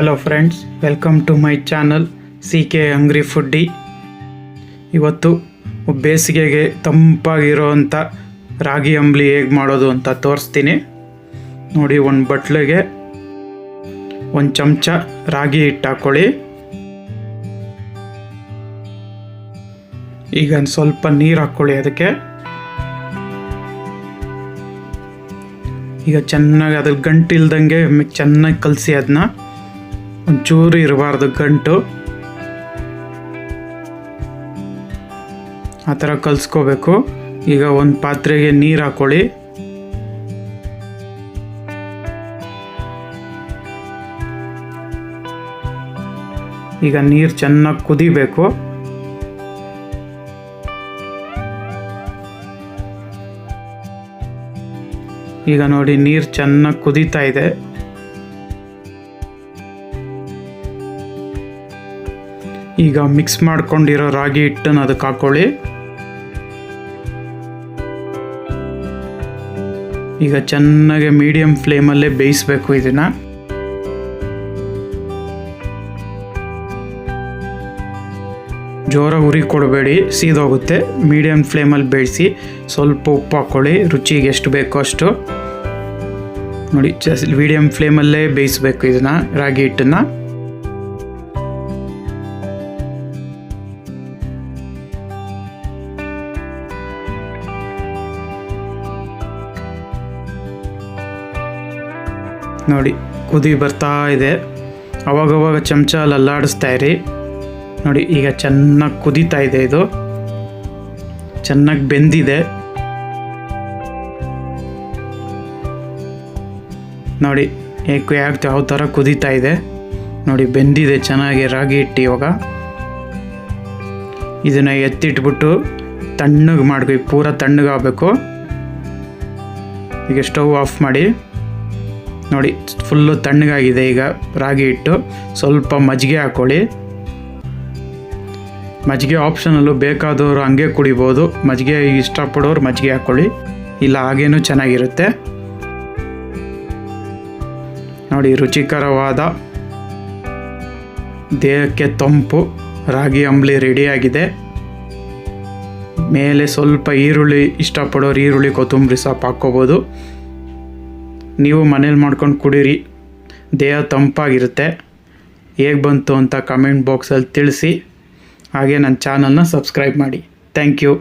Hello friends welcome to my channel C K angry foodie ಇವತ್ತು ಬೇಸಿಗೆಗೆ ತಂಪಾಗಿರೋವಂಥ ರಾಗಿ ಅಂಬ್ಲಿ ಹೇಗೆ ಮಾಡೋದು ಅಂತ ತೋರಿಸ್ತೀನಿ. ನೋಡಿ, ಒಂದು ಬಟ್ಲಿಗೆ ಒಂದು ಚಮಚ ರಾಗಿ ಹಿಟ್ಟು ಹಾಕ್ಕೊಳ್ಳಿ ಈಗ ಸ್ವಲ್ಪ ನೀರು ಹಾಕ್ಕೊಳ್ಳಿ ಅದಕ್ಕೆ. ಈಗ ಚೆನ್ನಾಗಿ ಅದ್ರ ಗಂಟಿಲ್ದಂಗೆ ಚೆನ್ನಾಗಿ ಕಲಸಿ ಅದನ್ನ ಒಂಚೂರು ಇರಬಾರ್ದು ಗಂಟು. ಆ ಥರ ಕಲಿಸ್ಕೋಬೇಕು. ಈಗ ಒಂದು ಪಾತ್ರೆಗೆ ನೀರು ಹಾಕ್ಕೊಳ್ಳಿ ಈಗ ನೀರು ಚೆನ್ನಾಗಿ ಕುದಿಬೇಕು. ಈಗ ನೋಡಿ ನೀರು ಚೆನ್ನಾಗಿ ಕುದೀತಾ ಇದೆ. ಈಗ ಮಿಕ್ಸ್ ಮಾಡ್ಕೊಂಡಿರೋ ರಾಗಿ ಹಿಟ್ಟನ್ನು ಅದಕ್ಕೆ ಹಾಕೊಳ್ಳಿ. ಈಗ ಚೆನ್ನಾಗಿ ಮೀಡಿಯಂ ಫ್ಲೇಮಲ್ಲೇ ಬೇಯಿಸ್ಬೇಕು ಇದನ್ನು. ಜೋರ ಉರಿ ಕೊಡಬೇಡಿ, ಸೀದೋಗುತ್ತೆ. ಮೀಡಿಯಂ ಫ್ಲೇಮಲ್ಲಿ ಬೇಯಿಸಿ ಸ್ವಲ್ಪ ಉಪ್ಪು ಹಾಕ್ಕೊಳ್ಳಿ ರುಚಿಗೆ ಎಷ್ಟು ಬೇಕೋ ಅಷ್ಟು. ನೋಡಿ ಮೀಡಿಯಂ ಫ್ಲೇಮಲ್ಲೇ ಬೇಯಿಸ್ಬೇಕು ಇದನ್ನು, ರಾಗಿ ಹಿಟ್ಟನ್ನು. ನೋಡಿ, ಕುದಿ ಬರ್ತಾ ಇದೆ. ಅವಾಗವಾಗ ಚಮಚ ಅಲ್ಲಿ ಅಲ್ಲಾಡಿಸ್ತಾ ಇರಿ. ನೋಡಿ, ಈಗ ಚೆನ್ನಾಗಿ ಕುದೀತಾ ಇದೆ ಇದು. ಚೆನ್ನಾಗಿ ಬೆಂದಿದೆ. ನೋಡಿ, ಏಕೆ ಯಾಕೆ ಯಾವ ಥರ ಕುದೀತಾ ಇದೆ. ನೋಡಿ, ಬೆಂದಿದೆ ಚೆನ್ನಾಗಿ ರಾಗಿ ಇಟ್ಟು ಇವಾಗ. ಇದನ್ನು ಎತ್ತಿಟ್ಬಿಟ್ಟು ತಣ್ಣಗೆ ಮಾಡಬೇಕು ಪೂರ ತಣ್ಣಗಾಗಬೇಕು. ಈಗ ಸ್ಟವ್ ಆಫ್ ಮಾಡಿ. ನೋಡಿ, ಫುಲ್ಲು ತಣ್ಣಗಾಗಿದೆ. ಈಗ ರಾಗಿ ಹಿಟ್ಟು ಸ್ವಲ್ಪ ಮಜ್ಜಿಗೆ ಹಾಕ್ಕೊಳ್ಳಿ ಮಜ್ಜಿಗೆ ಆಪ್ಷನಲ್ಲೂ ಬೇಕಾದವರು ಹಂಗೆ ಕುಡಿಬೋದು. ಮಜ್ಜಿಗೆ ಇಷ್ಟಪಡೋರು ಮಜ್ಜಿಗೆ ಹಾಕ್ಕೊಳ್ಳಿ ಇಲ್ಲ, ಹಾಗೇನೂ ಚೆನ್ನಾಗಿರುತ್ತೆ. ನೋಡಿ, ರುಚಿಕರವಾದ ದೇಹಕ್ಕೆ ತಂಪು ರಾಗಿ ಅಂಬ್ಲಿ ರೆಡಿಯಾಗಿದೆ ಮೇಲೆ ಸ್ವಲ್ಪ ಈರುಳ್ಳಿ, ಇಷ್ಟಪಡೋರು ಈರುಳ್ಳಿ, ಕೊತ್ತಂಬರಿ ಸೊಪ್ಪು ಹಾಕ್ಕೋಬೋದು. ನೀವು ಮನೇಲಿ ಮಾಡ್ಕೊಂಡು ಕುಡೀರಿ. ದೇಹ ತಂಪಾಗಿರುತ್ತೆ. ಹೇಗೆ ಬಂತು ಅಂತ ಕಮೆಂಟ್ ಬಾಕ್ಸಲ್ಲಿ ತಿಳಿಸಿ. ಹಾಗೆ ನನ್ನ ಚಾನಲ್ನ ಸಬ್ಸ್ಕ್ರೈಬ್ ಮಾಡಿ. Thank you